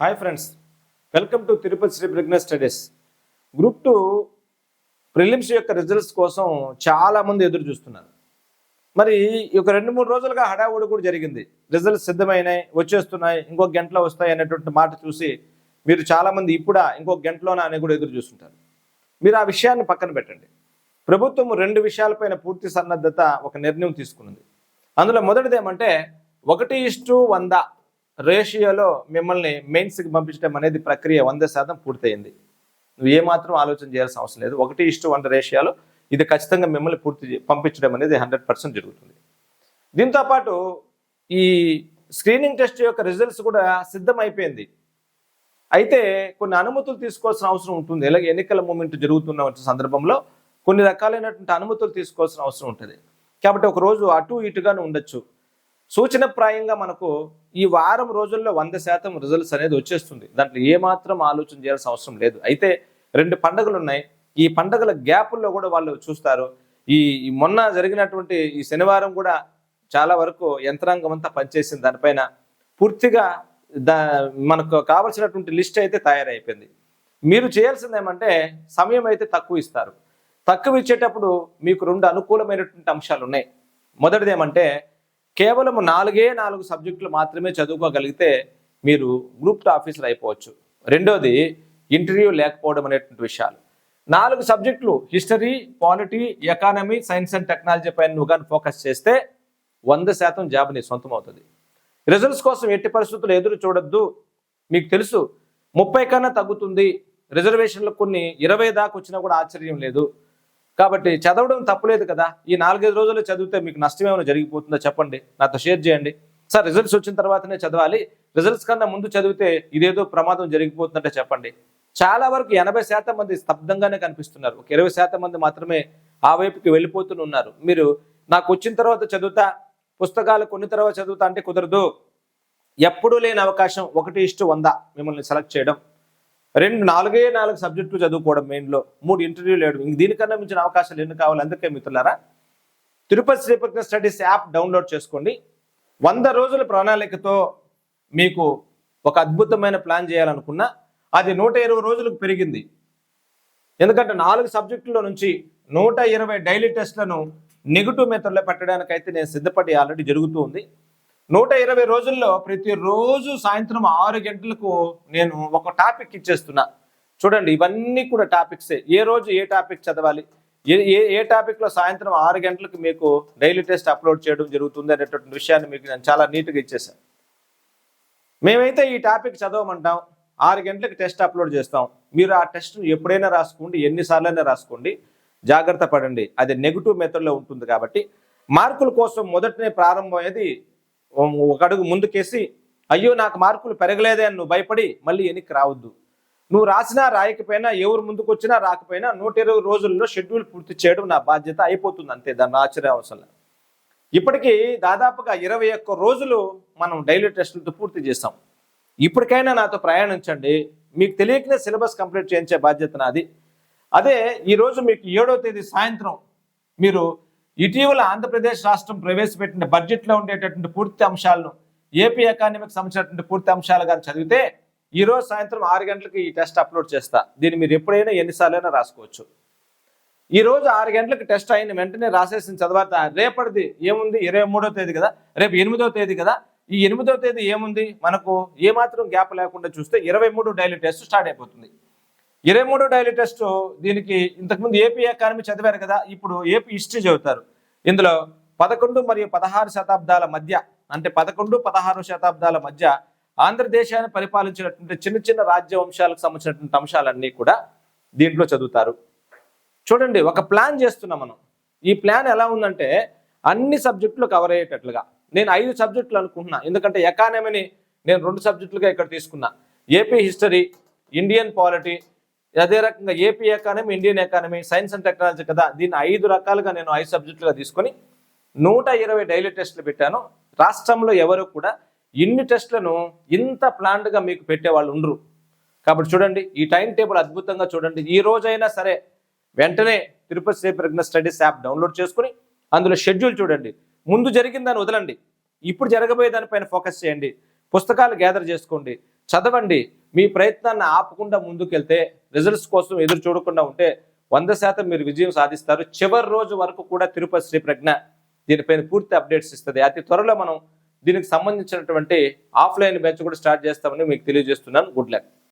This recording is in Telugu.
Hi friends welcome to Tirupati Shri Pragna studies group two prelims యొక్క రిజల్ట్స్ కోసం చాలామంది ఎదురు చూస్తున్నారు. మరి ఈ ఒక రెండు మూడు రోజులుగా హడావుడి కూడా జరిగింది. రిజల్ట్స్ సిద్ధమైనాయి వచ్చేస్తున్నాయి ఇంకో గంటలో వస్తాయి అనేటువంటి మాట చూసి మీరు చాలామంది ఇప్పుడా ఇంకో గంటలోనా అని కూడా ఎదురు చూస్తుంటారు. మీరు ఆ విషయాన్ని పక్కన పెట్టండి. ప్రభుత్వం రెండు విషయాలపైన పూర్తి సన్నద్ధత ఒక నిర్ణయం తీసుకున్నది. అందులో మొదటిది ఏమంటే ఒకటి ఇష్టు వంద రేషియోలో మిమ్మల్ని మెయిన్స్కి పంపించడం అనేది ప్రక్రియ వంద శాతం పూర్తయింది. నువ్వు ఏమాత్రం ఆలోచన చేయాల్సిన అవసరం లేదు. ఒకటి ఇష్ట వంద రేషియోలో ఇది ఖచ్చితంగా మిమ్మల్ని పూర్తి పంపించడం అనేది హండ్రెడ్ పర్సెంట్ జరుగుతుంది. దీంతో పాటు ఈ స్క్రీనింగ్ టెస్ట్ యొక్క రిజల్ట్స్ కూడా సిద్ధమైపోయింది. అయితే కొన్ని అనుమతులు తీసుకోవాల్సిన అవసరం ఉంటుంది. ఎలాగ ఎన్నికల మూమెంట్ జరుగుతున్న సందర్భంలో కొన్ని రకాలైనటువంటి అనుమతులు తీసుకోవాల్సిన అవసరం ఉంటుంది. కాబట్టి ఒక రోజు అటు ఇటుగానే ఉండొచ్చు. సూచనప్రాయంగా మనకు ఈ వారం రోజుల్లో వంద శాతం రిజల్ట్స్ అనేది వచ్చేస్తుంది. దాంట్లో ఏమాత్రం ఆలోచన చేయాల్సిన అవసరం లేదు. అయితే రెండు పండుగలు ఉన్నాయి. ఈ పండుగల గ్యాపుల్లో కూడా వాళ్ళు చూస్తారు. ఈ మొన్న జరిగినటువంటి ఈ శనివారం కూడా చాలా వరకు యంత్రాంగం అంతా పనిచేసింది. దానిపైన పూర్తిగా దా మనకు కావలసినటువంటి లిస్ట్ అయితే తయారైపోయింది. మీరు చేయాల్సింది ఏమంటే సమయం అయితే తక్కువ ఇస్తారు. తక్కువ ఇచ్చేటప్పుడు మీకు రెండు అనుకూలమైనటువంటి అంశాలు ఉన్నాయి. మొదటిది ఏమంటే కేవలం నాలుగే నాలుగు సబ్జెక్టులు మాత్రమే చదువుకోగలిగితే మీరు గ్రూప్ టూ ఆఫీసర్ అయిపోవచ్చు. రెండోది ఇంటర్వ్యూ లేకపోవడం అనేటువంటి విషయాలు. నాలుగు సబ్జెక్టులు history polity economy science and technology పైన నువ్వు కానీ ఫోకస్ చేస్తే వంద శాతం జాబ్ నీ సొంతం అవుతుంది. రిజల్ట్స్ కోసం ఎట్టి పరిస్థితులు ఎదురు చూడొద్దు. మీకు తెలుసు ముప్పై కన్నా తగ్గుతుంది. రిజర్వేషన్లకు కొన్ని ఇరవై దాకా వచ్చినా కూడా ఆశ్చర్యం లేదు. కాబట్టి చదవడం తప్పులేదు కదా. ఈ నాలుగైదు రోజులు చదివితే మీకు నష్టం ఏమైనా జరిగిపోతుందో చెప్పండి. నాతో షేర్ చేయండి. సార్ రిజల్ట్స్ వచ్చిన తర్వాతనే చదవాలి. రిజల్ట్స్ కన్నా ముందు చదివితే ఇదేదో ప్రమాదం జరిగిపోతుందంటే చెప్పండి. చాలా వరకు ఎనభై శాతం మంది స్తబ్దంగానే కనిపిస్తున్నారు. ఒక ఇరవై శాతం మంది మాత్రమే ఆ వైపుకి వెళ్ళిపోతూనే ఉన్నారు. మీరు నాకు వచ్చిన తర్వాత చదువుతా పుస్తకాలు కొన్ని తర్వాత చదువుతా అంటే కుదరదు. ఎప్పుడూ లేని అవకాశం ఒకటి ఇష్టు వంద మిమ్మల్ని సెలెక్ట్ చేయడం. రెండు నాలుగే నాలుగు సబ్జెక్టులు చదువుకోవడం మెయిన్లో మూడు ఇంటర్వ్యూలు వేయడం. ఇంక దీనికన్నా మించిన అవకాశాలు ఎన్ని కావాలి? అందుకే మిత్రులారా Tirupati Srikrishna studies app download చేసుకోండి. వంద రోజుల ప్రణాళికతో మీకు ఒక అద్భుతమైన ప్లాన్ చేయాలనుకున్నా అది నూట ఇరవై రోజులకు పెరిగింది. ఎందుకంటే నాలుగు సబ్జెక్టుల నుంచి నూట ఇరవై డైలీ టెస్ట్లను నెగిటివ్ మెథడ్లో పెట్టడానికైతే నేను సిద్ధపడి ఆల్రెడీ జరుగుతూ ఉంది. నూట ఇరవై రోజుల్లో ప్రతిరోజు సాయంత్రం ఆరు గంటలకు నేను ఒక టాపిక్ ఇచ్చేస్తున్నా. చూడండి ఇవన్నీ కూడా టాపిక్సే. ఏ రోజు ఏ టాపిక్ చదవాలి? ఏ ఏ ఏ టాపిక్లో సాయంత్రం ఆరు గంటలకు మీకు డైలీ టెస్ట్ అప్లోడ్ చేయడం జరుగుతుంది అనేటువంటి విషయాన్ని మీకు నేను చాలా నీట్గా ఇచ్చేసాను మేమైతే ఈ టాపిక్ చదవమంటాం ఆరు గంటలకు టెస్ట్ అప్లోడ్ చేస్తాం. మీరు ఆ టెస్ట్ను ఎప్పుడైనా రాసుకోండి ఎన్నిసార్లైనా రాసుకోండి. జాగ్రత్త పడండి. అది నెగిటివ్ మెథడ్లో ఉంటుంది కాబట్టి. మార్కుల కోసం మొదటనే ప్రారంభమయ్యేది ఒక అడుగు ముందుకేసి అయ్యో నాకు మార్కులు పెరగలేదే అని నువ్వు భయపడి మళ్ళీ వెనక్కి రావద్దు. నువ్వు రాసినా రాయకపోయినా ఎవరు ముందుకు వచ్చినా రాకపోయినా నూట ఇరవై రోజుల్లో షెడ్యూల్ పూర్తి చేయడం నా బాధ్యత అయిపోతుంది అంతే దాన్ని ఆశ్చర్య అవసరం ఇప్పటికీ దాదాపుగా ఇరవై ఒక్క రోజులు మనం డైలీ టెస్టులతో పూర్తి చేస్తాం ఇప్పటికైనా నాతో ప్రయాణించండి మీకు తెలియకనే సిలబస్ కంప్లీట్ చేయించే బాధ్యత నాది. అదే ఈరోజు మీకు ఏడో తేదీ సాయంత్రం మీరు ఇటీవల ఆంధ్రప్రదేశ్ రాష్ట్రం ప్రవేశపెట్టిన బడ్జెట్లో ఉండేటటువంటి పూర్తి అంశాలను ఏపీ ఎకానమీకి సంబంధించినటువంటి పూర్తి అంశాలు కానీ చదివితే ఈ రోజు సాయంత్రం ఆరు గంటలకు ఈ టెస్ట్ అప్లోడ్ చేస్తా. దీన్ని మీరు ఎప్పుడైనా ఎన్నిసార్లైనా రాసుకోవచ్చు. ఈ రోజు ఆరు గంటలకు టెస్ట్ అయిన వెంటనే రాసేసిన తర్వాత రేపటిది ఏముంది? ఇరవై మూడో తేదీ కదా? రేపు ఎనిమిదో తేదీ కదా? ఈ ఎనిమిదో తేదీ ఏముంది? మనకు ఏమాత్రం గ్యాప్ లేకుండా చూస్తే ఇరవై మూడు డైలీ టెస్ట్ స్టార్ట్ అయిపోతుంది. ఇరవై మూడో డైలీ టెస్ట్ దీనికి ఇంతకుముందు ఏపీ ఎకానమీ చదివారు కదా ఇప్పుడు ఏపీ హిస్టరీ చదువుతారు. ఇందులో పదకొండు మరియు పదహారు శతాబ్దాల మధ్య అంటే పదకొండు పదహారు శతాబ్దాల మధ్య ఆంధ్రదేశాన్ని పరిపాలించినటువంటి చిన్న చిన్న రాజ్యవంశాలకు సంబంధించినటువంటి అంశాలన్నీ కూడా దీంట్లో చదువుతారు. చూడండి ఒక ప్లాన్ చేస్తున్నాం మనం. ఈ ప్లాన్ ఎలా ఉందంటే అన్ని సబ్జెక్టులు కవర్ అయ్యేటట్లుగా. నేను ఐదు సబ్జెక్టులు అనుకుంటున్నా. ఎందుకంటే ఎకానమీని నేను రెండు సబ్జెక్టులుగా ఇక్కడ తీసుకున్నా. ఏపీ హిస్టరీ ఇండియన్ పాలిటీ అదే రకంగా AP economy Indian economy science and technology కదా దీన్ని ఐదు రకాలుగా నేను ఐదు సబ్జెక్టులుగా తీసుకొని నూట ఇరవై డైలీ టెస్టులు పెట్టాను. రాష్ట్రంలో ఎవరు కూడా ఇన్ని టెస్టులను ఇంత ప్లాన్డ్గా మీకు పెట్టే వాళ్ళు ఉండరు. కాబట్టి చూడండి ఈ టైం టేబుల్ అద్భుతంగా చూడండి. ఈ రోజైనా సరే వెంటనే Tirupati Shri Pragna studies app download చేసుకుని అందులో షెడ్యూల్ చూడండి. ముందు జరిగిందని వదలండి. ఇప్పుడు జరగబోయే దానిపైన ఫోకస్ చేయండి. పుస్తకాలు గ్యాదర్ చేసుకోండి చదవండి. మీ ప్రయత్నాన్ని ఆపకుండా ముందుకెళ్తే రిజల్ట్స్ కోసం ఎదురు చూడకుండా ఉంటే వంద శాతం మీరు విజయం సాధిస్తారు. చివరి రోజు వరకు కూడా తిరుపతి శ్రీ ప్రజ్ఞ దీనిపైన పూర్తి అప్డేట్స్ ఇస్తుంది. అతి త్వరలో మనం దీనికి సంబంధించినటువంటి ఆఫ్లైన్ బ్యాచ్ కూడా స్టార్ట్ చేస్తామని మీకు తెలియజేస్తున్నాను. Good luck